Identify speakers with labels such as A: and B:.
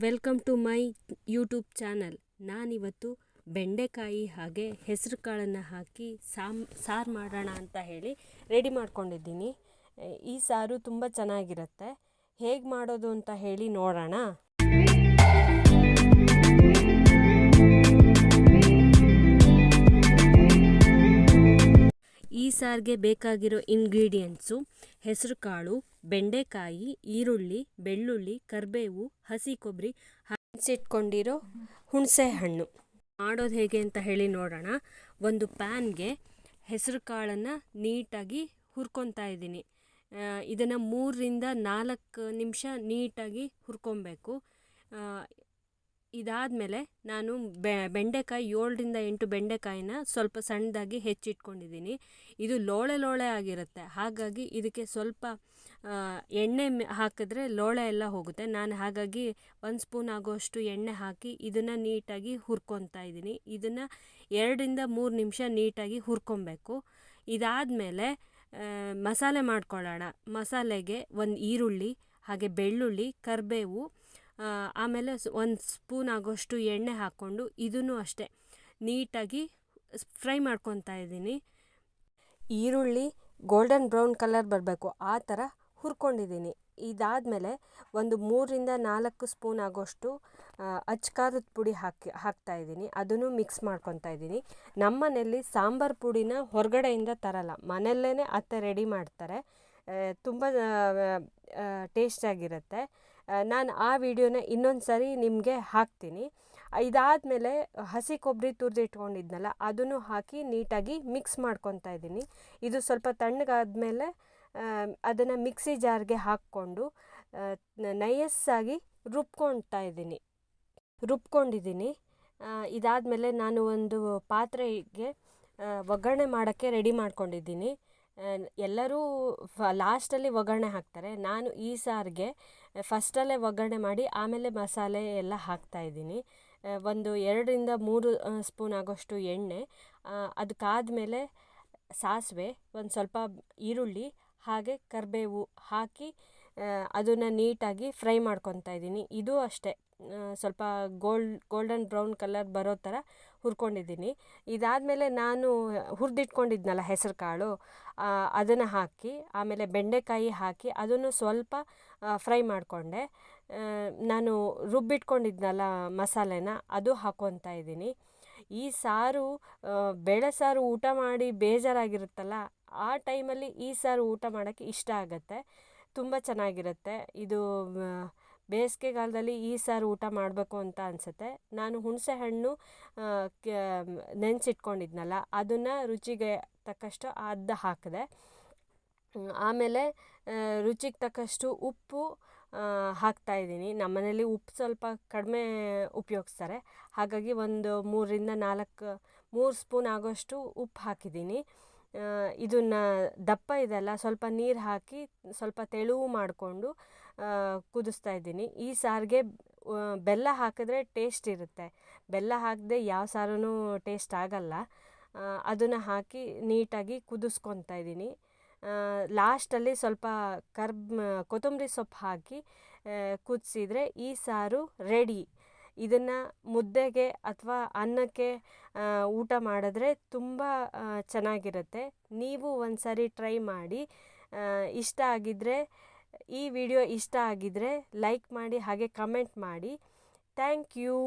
A: Welcome to my YouTube channel. ನಾನಿವತ್ತು ಬೆಂಡೆಕಾಯಿ ಹಾಗೆ ಹೆಸರು ಕಾಳನ್ನು ಹಾಕಿ ಸಾಮ್, ಸಾರು ಮಾಡೋಣ ಅಂತ ಹೇಳಿ ರೆಡಿ ಮಾಡ್ಕೊಂಡಿದ್ದೀನಿ. ಈ ಸಾರು ತುಂಬ ಚೆನ್ನಾಗಿರುತ್ತೆ. ಹೇಗೆ ಮಾಡೋದು ಅಂತ ಹೇಳಿ ನೋಡೋಣ. ಈ ಸಾರಿಗೆ ಬೇಕಾಗಿರೋ ಇಂಗ್ರೀಡಿಯೆಂಟ್ಸು ಹೆಸರು ಕಾಳು ಬೆಂಡೆಕಾಯಿ, ಈರುಳ್ಳಿ, ಬೆಳ್ಳುಳ್ಳಿ, ಕರಿಬೇವು, ಹಸಿ ಕೊಬ್ಬರಿ ಹಸಿಟ್ಕೊಂಡಿರೋ ಹುಣಸೆ ಹಣ್ಣು ಮಾಡೋದು ಹೇಗೆ ಅಂತ ಹೇಳಿ ನೋಡೋಣ. ಒಂದು ಪ್ಯಾನ್ಗೆ ಹೆಸರು ಕಾಳನ್ನು ನೀಟಾಗಿ ಹುರ್ಕೊತಾ ಇದ್ದೀನಿ. ಇದನ್ನು ಮೂರರಿಂದ ನಾಲ್ಕು ನಿಮಿಷ ನೀಟಾಗಿ ಹುರ್ಕೊಬೇಕು. ಇದಾದಮೇಲೆ ನಾನು ಬೆಂಡೆಕಾಯಿ ಏಳರಿಂದ ಎಂಟು ಬೆಂಡೆಕಾಯಿನ ಸ್ವಲ್ಪ ಸಣ್ಣದಾಗಿ ಹೆಚ್ಚಿಟ್ಕೊಂಡಿದ್ದೀನಿ. ಇದು ಲೋಳೆ ಲೋಳೆ ಆಗಿರುತ್ತೆ. ಹಾಗಾಗಿ ಇದಕ್ಕೆ ಸ್ವಲ್ಪ ಎಣ್ಣೆ ಹಾಕಿದ್ರೆ ಲೋಳೆ ಎಲ್ಲ ಹೋಗುತ್ತೆ. ನಾನು ಹಾಗಾಗಿ ಒಂದು ಸ್ಪೂನ್ ಆಗೋಷ್ಟು ಎಣ್ಣೆ ಹಾಕಿ ಇದನ್ನು ನೀಟಾಗಿ ಹುರ್ಕೊತಾ ಇದ್ದೀನಿ. ಇದನ್ನು ಎರಡರಿಂದ ಮೂರು ನಿಮಿಷ ನೀಟಾಗಿ ಹುರ್ಕೊಬೇಕು. ಇದಾದಮೇಲೆ ಮಸಾಲೆ ಮಾಡ್ಕೊಳ್ಳೋಣ. ಮಸಾಲೆಗೆ ಒಂದು ಈರುಳ್ಳಿ, ಹಾಗೆ ಬೆಳ್ಳುಳ್ಳಿ, ಕರಿಬೇವು ಆಮೇಲೆ ಒಂದು ಸ್ಪೂನ್ ಆಗೋಷ್ಟು ಎಣ್ಣೆ ಹಾಕ್ಕೊಂಡು ಇದನ್ನು ಅಷ್ಟೇ. ನೀಟಾಗಿ ಫ್ರೈ ಮಾಡ್ಕೊತಾ ಇದ್ದೀನಿ. ಈರುಳ್ಳಿ ಗೋಲ್ಡನ್ ಬ್ರೌನ್ ಕಲರ್ ಬರಬೇಕು. ಆ ಥರ ಹುರ್ಕೊಂಡಿದ್ದೀನಿ. ಇದಾದಮೇಲೆ ಒಂದು ಮೂರರಿಂದ ನಾಲ್ಕು ಸ್ಪೂನ್ ಆಗೋಷ್ಟು ಅಚ್ಚ ಖಾರದ ಪುಡಿ ಹಾಕಿ ಹಾಕ್ತಾಯಿದ್ದೀನಿ ಅದನ್ನು ಮಿಕ್ಸ್ ಮಾಡ್ಕೊತಾ ಇದ್ದೀನಿ. ನಮ್ಮ ಮನೆಯಲ್ಲಿ ಸಾಂಬಾರು ಪುಡಿನ ಹೊರಗಡೆಯಿಂದ ತರಲ್ಲ. ಮನೆಯಲ್ಲೇ ಅತ್ತೆ ರೆಡಿ ಮಾಡ್ತಾರೆ. ತುಂಬ ಟೇಸ್ಟಾಗಿರುತ್ತೆ ನಾನು ಆ ವಿಡಿಯೋನ ಇನ್ನೊಂದು ಸರಿ ನಿಮಗೆ ಹಾಕ್ತೀನಿ. ಇದಾದಮೇಲೆ ಹಸಿ ಕೊಬ್ಬರಿ ತುರಿದಿಟ್ಕೊಂಡಿದ್ನಲ್ಲ ಅದನ್ನು ಹಾಕಿ ನೀಟಾಗಿ ಮಿಕ್ಸ್ ಮಾಡ್ಕೊತಾ ಇದ್ದೀನಿ. ಇದು ಸ್ವಲ್ಪ ತಣ್ಣಗಾದ ಮೇಲೆ ಅದನ್ನು ಮಿಕ್ಸಿ ಜಾರ್ಗೆ ಹಾಕ್ಕೊಂಡು ನಯಸ್ಸಾಗಿ ರುಬ್ಕೊಳ್ತಾ ಇದ್ದೀನಿ. ರುಬ್ಕೊಂಡಿದ್ದೀನಿ. ಇದಾದಮೇಲೆ ನಾನು ಒಂದು ಪಾತ್ರೆಗೆ ಒಗ್ಗರಣೆ ಮಾಡೋಕ್ಕೆ ರೆಡಿ ಮಾಡ್ಕೊಂಡಿದ್ದೀನಿ. ಎಲ್ಲರೂ ಫ ಲಾಸ್ಟಲ್ಲಿ ಒಗ್ಗರಣೆ ಹಾಕ್ತಾರೆ. ನಾನು ಈ ಸಾರಿಗೆ ಫಸ್ಟಲ್ಲೇ ಒಗ್ಗರಣೆ ಮಾಡಿ, ಆಮೇಲೆ ಮಸಾಲೆ ಎಲ್ಲ ಹಾಕ್ತಾಯಿದ್ದೀನಿ ಒಂದು ಎರಡರಿಂದ ಮೂರು ಸ್ಪೂನ್ ಆಗೋಷ್ಟು ಎಣ್ಣೆ ಅದಕ್ಕಾದ್ಮೇಲೆ ಸಾಸಿವೆ, ಒಂದು ಸ್ವಲ್ಪ ಈರುಳ್ಳಿ, ಹಾಗೆ ಕರಿಬೇವು ಹಾಕಿ ಅದನ್ನು ನೀಟಾಗಿ ಫ್ರೈ ಮಾಡ್ಕೊತಾ ಇದ್ದೀನಿ. ಇದು ಅಷ್ಟೇ. ಸ್ವಲ್ಪ ಗೋಲ್ಡ್, ಗೋಲ್ಡನ್ ಬ್ರೌನ್ ಕಲರ್ ಬರೋ ಥರ ಹುರ್ಕೊಂಡಿದ್ದೀನಿ. ಇದಾದಮೇಲೆ ನಾನು ಹುರಿದಿಟ್ಕೊಂಡಿದ್ನಲ್ಲ ಹೆಸರು ಕಾಳು ಅದನ್ನು ಹಾಕಿ, ಆಮೇಲೆ ಬೆಂಡೆಕಾಯಿ ಹಾಕಿ ಅದನ್ನು ಸ್ವಲ್ಪ ಫ್ರೈ ಮಾಡಿಕೊಂಡೆ. ನಾನು ರುಬ್ಬಿಟ್ಕೊಂಡಿದ್ನಲ್ಲ ಮಸಾಲೆನ, ಅದು ಹಾಕ್ಕೊತಾ ಇದ್ದೀನಿ. ಈ ಸಾರು ಬೇಳೆ ಸಾರು ಊಟ ಮಾಡಿ ಬೇಜಾರಾಗಿರುತ್ತಲ್ಲ, ಆ ಟೈಮಲ್ಲಿ ಈ ಸಾರು ಊಟ ಮಾಡೋಕ್ಕೆ ಇಷ್ಟ ಆಗುತ್ತೆ. ತುಂಬ ಚೆನ್ನಾಗಿರುತ್ತೆ. ಇದು ಬೇಸಿಗೆಗಾಲದಲ್ಲಿ ಈ ಸಾರು ಊಟ ಮಾಡಬೇಕು ಅಂತ ಅನಿಸುತ್ತೆ. ನಾನು ಹುಣಸೆ ಹಣ್ಣು ನೆನೆಸಿಟ್ಕೊಂಡಿದ್ನಲ್ಲ, ಅದನ್ನು ರುಚಿಗೆ ತಕ್ಕಷ್ಟು ಅರ್ಧ ಹಾಕಿದೆ. ಆಮೇಲೆ ರುಚಿಗೆ ತಕ್ಕಷ್ಟು ಉಪ್ಪು ಹಾಕ್ತಾಯಿದ್ದೀನಿ ನಮ್ಮ ಮನೇಲಿ ಉಪ್ಪು ಸ್ವಲ್ಪ ಕಡಿಮೆ ಉಪಯೋಗಿಸ್ತಾರೆ. ಹಾಗಾಗಿ ಒಂದು ಮೂರರಿಂದ ನಾಲ್ಕು, ಮೂರು ಸ್ಪೂನ್ ಆಗೋಷ್ಟು ಉಪ್ಪು ಹಾಕಿದ್ದೀನಿ. ಇದನ್ನು ದಪ್ಪ ಇದೆಲ್ಲ ಸ್ವಲ್ಪ ನೀರು ಹಾಕಿ ಸ್ವಲ್ಪ ತೆಳುವು ಮಾಡಿಕೊಂಡು ಕುದಿಸ್ತಾ ಇದ್ದೀನಿ. ಈ ಸಾರಿಗೆ ಬೆಲ್ಲ ಹಾಕಿದ್ರೆ ಟೇಸ್ಟ್ ಇರುತ್ತೆ. ಬೆಲ್ಲ ಹಾಕದೆ ಯಾವ ಸಾರೂ ಟೇಸ್ಟ್ ಆಗಲ್ಲ. ಅದನ್ನು ಹಾಕಿ ನೀಟಾಗಿ ಕುದಿಸ್ಕೊತಾ ಇದ್ದೀನಿ. ಲಾಸ್ಟಲ್ಲಿ ಸ್ವಲ್ಪ ಕರ್ಬ್ ಕೊತ್ತಂಬರಿ ಸೊಪ್ಪು ಹಾಕಿ ಕುದಿಸಿದ್ರೆ ಈ ಸಾರು ರೆಡಿ ಇದನ್ನು ಮುದ್ದೆಗೆ ಅಥವಾ ಅನ್ನಕ್ಕೆ ಊಟ ಮಾಡಿದ್ರೆ ತುಂಬ ಚೆನ್ನಾಗಿರುತ್ತೆ. ನೀವು ಒಂದು ಟ್ರೈ ಮಾಡಿ. ಇಷ್ಟ ಆಗಿದ್ದರೆ ಈ ವಿಡಿಯೋ ಇಷ್ಟ ಆಗಿದ್ದರೆ ಲೈಕ್ ಮಾಡಿ, ಹಾಗೆ ಕಮೆಂಟ್ ಮಾಡಿ. Thank you.